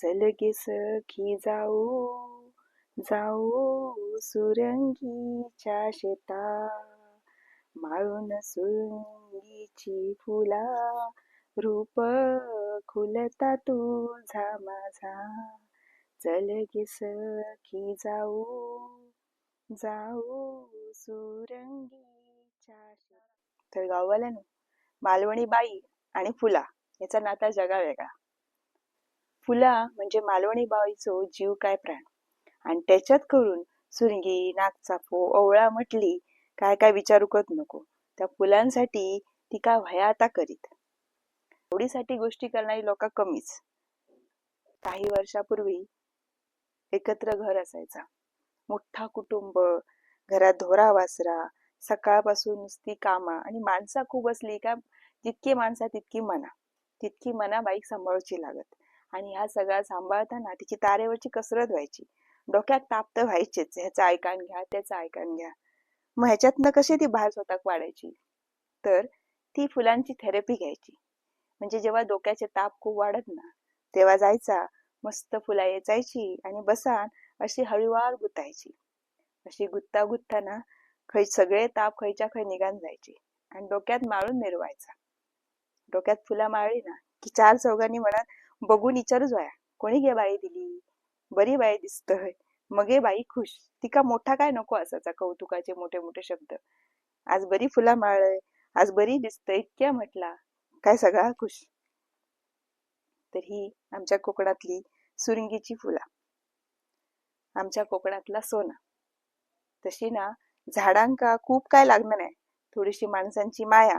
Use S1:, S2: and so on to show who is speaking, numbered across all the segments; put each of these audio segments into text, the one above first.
S1: चल गे सखी जाऊ जाऊ सुरंगीच्या शेता माळून सुरंगीची फुला रूप खुलता तुझा माझा चल गे सखी जाऊ जाऊ सुरंगीच्या शेता तर गाववाल्यानं मालवणी बाई आणि फुला याचा नाता जगा वेगळा फुला म्हणजे मालवणी बाईचो जीव काय प्राण? आणि त्याच्यात करून सुरंगी नागचापो ओवळा म्हटली काय काय विचारूकत नको. त्या फुलांसाठी ती काय भया आता करीत? एवढीसाठी गोष्टी करणारी लोक कमीच. काही वर्षापूर्वी एकत्र घर असायचा. मोठा कुटुंब घरात धोरा वासरा सकाळपासून नुसती कामा आणि माणसा खूप असली का जितकी माणसा तितकी मना. तितकी मना बाईक सांभाळूची लागत. आणि ह्या सगळा सांभाळताना तिची तारेवरची कसरत व्हायची. डोक्यात ताप तर व्हायचेच ह्याचं ऐकान घ्या त्याचं ऐकान घ्या. मग ह्याच्यातनं कशी ती बाहेर स्वतः वाढायची? तर ती फुलांची थेरपी घ्यायची. म्हणजे जेव्हा डोक्याचे ताप खूप वाढत ना तेव्हा जायचा मस्त फुला येचायची आणि बसान अशी हळूवार गुतायची. अशी गुत्ता गुत्ताना खै सगळे ताप खयच्या खै निघान जायचे आणि डोक्यात माळून मिरवायचा. डोक्यात फुला माळली ना की चार चौघांनी म्हणत बघून विचारू जोया कोणी गे बाई दिली? बरी बाई दिसतय. मगे बाई खुश. तिका मोठा काय नको असायचा कौतुकाचे मोठे मोठे शब्द. आज बरी फुला माळय आज बरी दिसतय इतक्या म्हटला. काय सगळा खुश. तर ही आमच्या कोकणातली सुरंगीची फुला. आमच्या कोकणातला सोना. तशी ना झाडांका खूप काय लागणार नाही. थोडीशी माणसांची माया.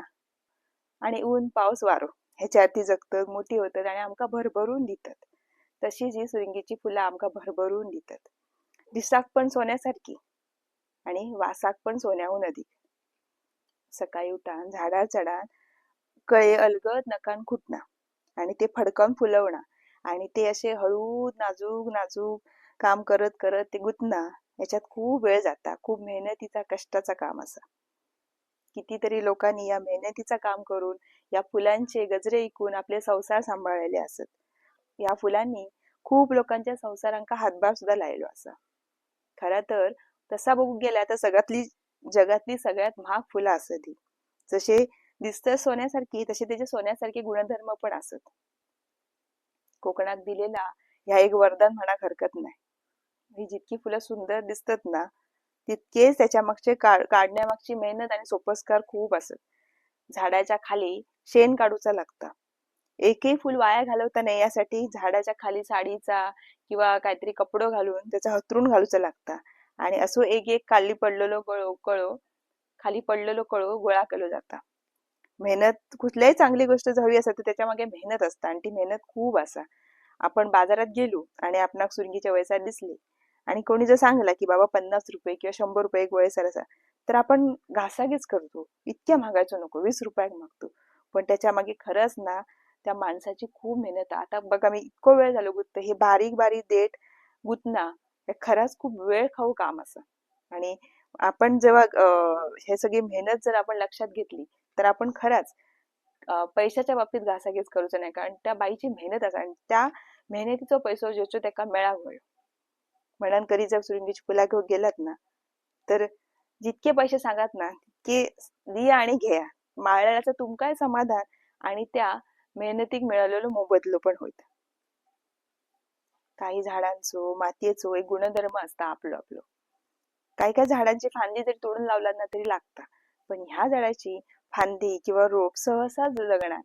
S1: आणि ऊन पाऊस वारो. ह्याच्या आरती जगतात मोठी होतात आणि आमकां भरभरून दितात. तशीच ही सुरंगीची फुलं आमकां भरभरून दितात. दिसाक पण सोन्यासारखी आणि वासाक पण सोन्याहून अधिक. सकाळी उठान झाडार चढान कळे अलगद नकान खुटना आणि ते फडकावून फुलवणा आणि ते असे हळू नाजूक नाजूक काम करत करत ते गुतना. याच्यात खूप वेळ जाता खूप मेहनतीचा कष्टाचा काम असा. कितीतरी लोकांनी या मेहनतीचं काम करून या फुलांचे गजरे ऐकून आपले संसार सांभाळलेले असत. या फुलांनी खूप लोकांच्या संसारांका हातभार सुद्धा लायलो असा. खर तर तसा बघू गेला तर सगळ्यातली जगातली सगळ्यात महाग फुलं असत ही जसे दिसत सोन्यासारखी तसे त्याचे सोन्यासारखे गुणधर्म पण असत. कोकणात दिलेला ह्या एक वरदान म्हणा हरकत नाही. ही जितकी फुलं सुंदर दिसतात ना तितकेच त्याच्या मागचे काढण्यामागची मेहनत आणि सोपस्कार खूप असत. झाडाच्या खाली शेण काढूचा लागता. एकही फुल वाया घालवता नाही यासाठी झाडाच्या खाली साडीचा किंवा काहीतरी कपडो घालून त्याचा हतरून घालूचा लागता. आणि असो एक एक खाली पडलेलो कळो कळो खाली पडलेलो कळो गोळा केलो जाता. मेहनत कुठल्याही चांगली गोष्ट हवी असत तर त्याच्यामागे मेहनत असता आणि ती मेहनत खूप असा. आपण बाजारात गेलो आणि आपणाक सुरंगीच्या वयसात दिसली. आणि कोणी जर सांगला की बाबा पन्नास रुपये किंवा शंभर रुपये गोळे सरसा तर आपण घासाघीच करतो. इतक्या महागायचं नको वीस रुपयाक मागतो. पण त्याच्यामागे खरंच ना त्या माणसाची खूप मेहनत आता बघा मी इतको वेळ झालो गुत्त हे बारीक बारीक देठ गुतना हे खरंच खूप वेळ खाऊ काम असं. आणि आपण जेव्हा हे सगळी मेहनत जर आपण लक्षात घेतली तर आपण खरंच पैशाच्या बाबतीत घासाघीस करूच नाही. कारण त्या बाईची मेहनत असं आणि त्या मेहनतीचा पैसो ज्याचो त्याका मेळाक म्हणान कधी जर सुरंगीची फुला घेऊन गेलात ना तर जितके पैसे सांगात ना तितके दिया आणि घ्या. माळ्याचं तुमकाय समाधान? आणि त्या मेहनतीक मिळालेलो मोबदलो पण होत काही झाडांचो मातीयेचो एक गुणधर्म असता आपलो आपलो. काही काही झाडांची फांदी जरी तोडून लावला ना तरी लागता. पण ह्या झाडाची फांदी किंवा रोप सहसा जगणार.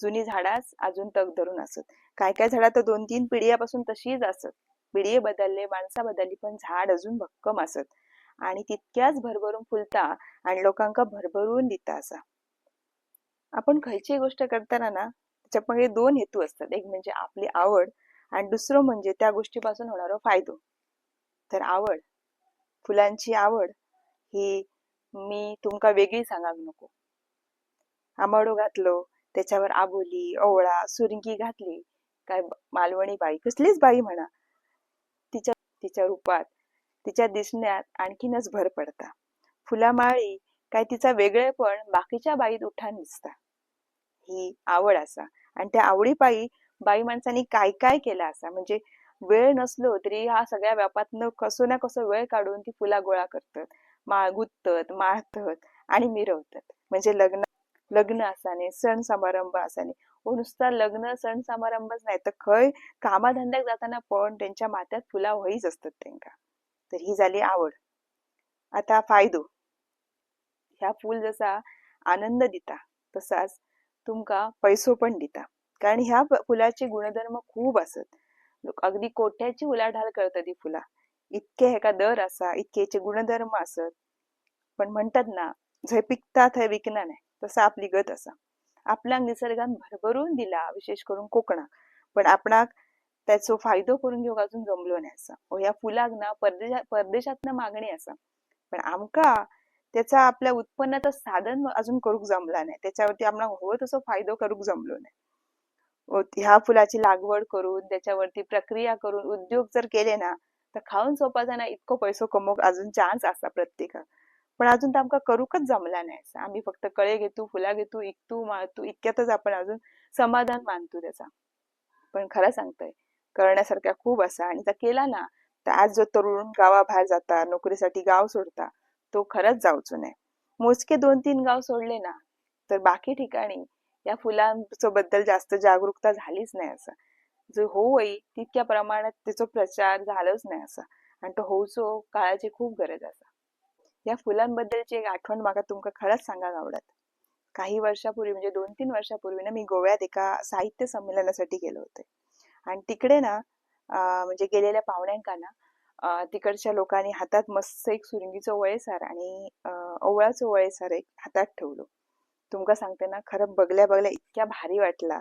S1: जुनी झाडाच अजून तग धरून असत. काय काय झाडा तर दोन तीन पिढ्यापासून तशीच असत. पिढी बदलले माणसा बदलली पण झाड अजून भक्कम असत. आणि तितक्याच भरभरून फुलता आणि लोकांका भरभरून दिता असा. आपण खयची गोष्ट करताना ना त्याच्यामध्ये दोन हेतू असतात. एक म्हणजे आपली आवड आणि दुसरं म्हणजे त्या गोष्टीपासून होणारा फायदो. तर आवड फुलांची आवड ही मी तुमका वेगळी सांगाक नको. आंबाडो घातलो त्याच्यावर आबोली ओवळा सुरंगी घातली काय मालवणी बाई कसलीच बाई म्हणा. तिच्या रूपात तिच्या दिसण्यात आणखीनच भर पडता. फुलामाळी काय तिचा वेगळेपण बाकीच्या बाईत उठान दिसता. ही आवड असा आणि त्या आवडीपायी बाई माणसांनी काय काय केलं असा. म्हणजे वेळ नसलो तरी हा सगळ्या व्यापातनं कसो ना कसो वेळ काढून ती फुला गोळा करतात. माळ गुत्तत माळतात आणि मिरवतात. म्हणजे लग्न लग्न असाने सण समारंभ असाने व नुसता लग्न सण समारंभच नाही. तर खंय कामाधंद्याक जाताना पण त्यांच्या माथ्यात फुला व्हईच असतात त्यांना तर ही झाली आवड. आता फायदो. ह्या फूल जसा आनंद दिता तसाच तुमका पैसो पण दिता. कारण ह्या फुलाचे गुणधर्म खूप असत. लोक अगदी कोट्याची उलाढाल करतात ती फुला. इतके हेका दर असा इतके हेचे गुणधर्म असत. पण म्हणतात ना झय पिकता थंय विकना नाही. तसं आपली गत असा. आपल्याक निसर्गान भरभरून दिला विशेष करून कोकणात. पण आपणाक त्याचो फायदो करून घेऊक अजून जमलो नाही असा? व ह्या हो, फुलाक ना परदेशा परदेशातनं मागणी असा. पण आमका त्याचा आपल्या उत्पन्नाचं साधन अजून करूक जमला नाही. त्याच्यावरती आम्हाला हवं तसं फायदो करूक जमलो नाही. हो, ह्या फुलाची लागवड करून त्याच्यावरती प्रक्रिया करून उद्योग जर केले ना तर खाऊन सोपा जाणार इतको पैसो कमोक अजून चान्स असा प्रत्येकाक. पण अजून तर आमका करूकच जमला नाही असं. आम्ही फक्त कळे घेतो फुला घेतो इकतू माळतू इतक्यातच आपण अजून समाधान मानतो त्याचा. पण खरं सांगतोय करण्यासारख्या खूप असा आणि जर केला ना तर आज जो तरुण गावाबाहेर जाता नोकरीसाठी गाव सोडता तो खरंच जाऊचो नाही. मोजके दोन तीन गाव सोडले ना तर बाकी ठिकाणी या फुलांच्या बद्दल जास्त जागरूकता झालीच नाही असं. जो होई तितक्या प्रमाणात त्याचा प्रचार झालाच नाही असा. आणि तो होऊचो काळाची खूप गरज असा. या फुलांबद्दलची एक आठवण माका तुमका खरंच सांगायला आवडत. काही वर्षापूर्वी म्हणजे दोन तीन वर्षापूर्वी ना मी गोव्यात एका साहित्य संमेलनासाठी गेलो होते. आणि तिकडे ना म्हणजे गेलेल्या पाहुण्यांका ना तिकडच्या लोकांनी हातात मस्त एक सुरिंगीचं वळेसार आणि अं, ओवळाचं वळेसार एक हातात ठेवलो. तुमका सांगते ना खरं बघल्या बघल्या इतक्या भारी वाटला.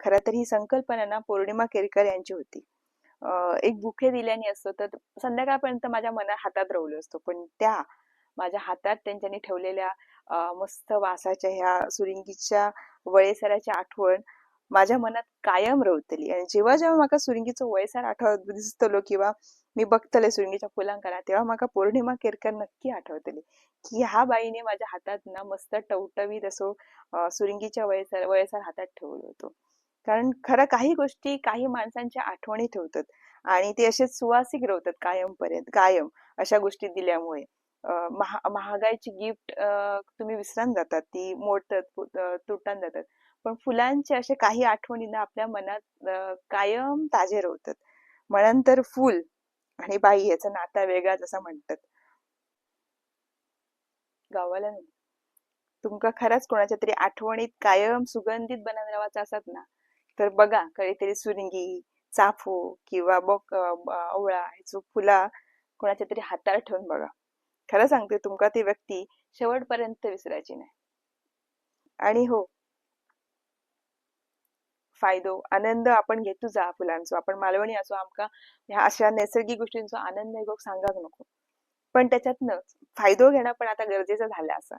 S1: खरं तर ही संकल्पना ना पौर्णिमा केरकर यांची होती. एक बुके दिल्याने असतो तर संध्याकाळपर्यंत माझ्या मनात हातात रवलो असतो. पण त्या माझ्या हातात त्यांच्यानी ठेवलेल्या मस्त वासाच्या ह्या सुरिंगीच्या वळेसराची आठवण माझ्या मनात कायम रवतली. आणि जेव्हा जेव्हा माका सुरिंगीचं वयसर आठवत दिसतलो किंवा मी बघतले सुरिंगीच्या फुलांकना तेव्हा माका पौर्णिमा केरकर नक्की आठवतली. की ह्या बाईने माझ्या हातात ना मस्त टवटवीत असो सुरिंगीच्या वळेसार वळेसार हातात ठेवलो होतो. कारण खरं काही गोष्टी काही माणसांच्या आठवणी ठेवतात आणि ते असे सुवासिक रवतात कायमपर्यंत कायम अशा गोष्टी दिल्यामुळे. महा महागाईची गिफ्ट तुम्ही विसरून जातात. ती मोडतात तुटून जातात. पण फुलांचे असे काही आठवणी ना आपल्या मनात कायम ताजे राहतात. म्हणून तर फुल आणि बाई याचा नाता वेगळाच असं म्हणतात. गावाला नाही. तुमका खरंच कोणाच्या तरी आठवणीत कायम सुगंधित बनत राहायचं असत ना? तर बघा कधीतरी सुरिंगी चाफो किंवा बक आवळा ह्याचो फुला कोणाच्या तरी हातात ठेवून बघा. खरं सांगते तुमका ती व्यक्ती शेवटपर्यंत विसरायची नाही. आणि हो. फायदो आनंद आपण घेतो जा फुलांचो. आपण मालवणी असो आमका ह्या अशा नैसर्गिक गोष्टींचो आनंद घेऊक सांगाक नको. पण त्याच्यातनं फायदो घेणं पण आता गरजेचं झालं असा.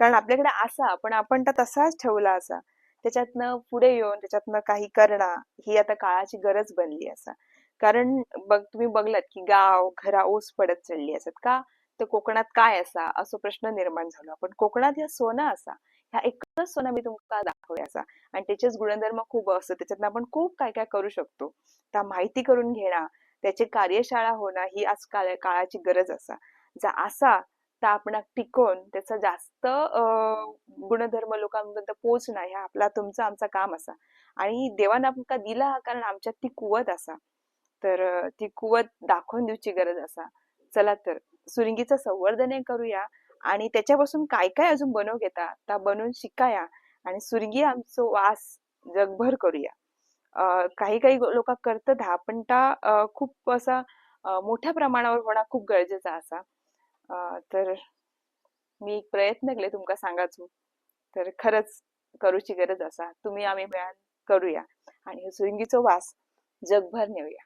S1: कारण आपल्याकडे असा पण आपण तर तसाच ठेवला असा. त्याच्यातनं पुढे येऊन त्याच्यातनं काही करणं ही आता काळाची गरज बनली असा. कारण बघ तुम्ही बघलात की गाव घरा ओस पडत चालली असत. का? तर कोकणात काय असा? असो प्रश्न निर्माण झाला. पण कोकणात ह्या सोना असा ह्या एकच सोना मी तुमका दाखवूया असा? आणि त्याचेच गुणधर्म खूप असतो त्याच्यातनं आपण खूप काय काय करू शकतो. त्या माहिती करून घेणं त्याची कार्यशाळा होणं ही आज काळ काळाची गरज असा. जा असा तर आपण टिकून त्याचा जास्त गुणधर्म लोकांपर्यंत पोचणं ह्या आपला तुमचा आमचा काम असा. आणि देवानं आमका दिला? कारण आमच्यात ती कुवत असा. तर ती कुवत दाखवून देऊची गरज असा. चला तर. सुरिंगीचं संवर्धन करूया आणि त्याच्यापासून काय काय अजून बनव घेता त्या बनवून शिकाया आणि सुरगी आमचो वास जगभर करूया. काही काही लोक करतात हा पण ता खूप असा मोठ्या प्रमाणावर होणं खूप गरजेचा असा. तर मी एक प्रयत्न केले तुमका सांगायचो. तर खरंच करूची गरज असा. तुम्ही आम्ही मिळून करूया आणि हे वास जगभर नेऊया.